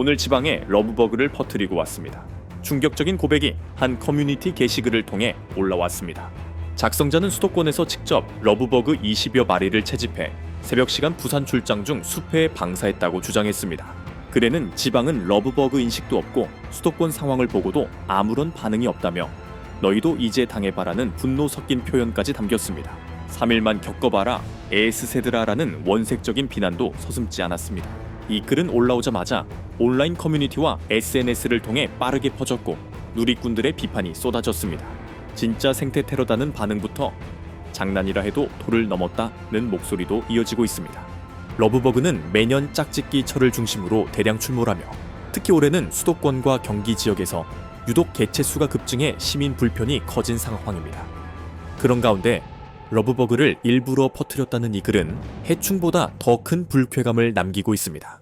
오늘 지방에 러브버그를 퍼뜨리고 왔습니다. 충격적인 고백이 한 커뮤니티 게시글을 통해 올라왔습니다. 작성자는 수도권에서 직접 러브버그 20여 마리를 채집해 새벽 시간 부산 출장 중 숲에 방사했다고 주장했습니다. 글에는 지방은 러브버그 인식도 없고 수도권 상황을 보고도 아무런 반응이 없다며 너희도 이제 당해봐라는 분노 섞인 표현까지 담겼습니다. 3일만 겪어봐라 에스세드라라는 원색적인 비난도 서슴지 않았습니다. 이 글은 올라오자마자 온라인 커뮤니티와 SNS를 통해 빠르게 퍼졌고 누리꾼들의 비판이 쏟아졌습니다. 진짜 생태 테러다는 반응부터 장난이라 해도 도를 넘었다는 목소리도 이어지고 있습니다. 러브버그는 매년 짝짓기 철을 중심으로 대량 출몰하며 특히 올해는 수도권과 경기 지역에서 유독 개체 수가 급증해 시민 불편이 커진 상황입니다. 그런 가운데 러브버그를 일부러 퍼뜨렸다는 이 글은 해충보다 더 큰 불쾌감을 남기고 있습니다.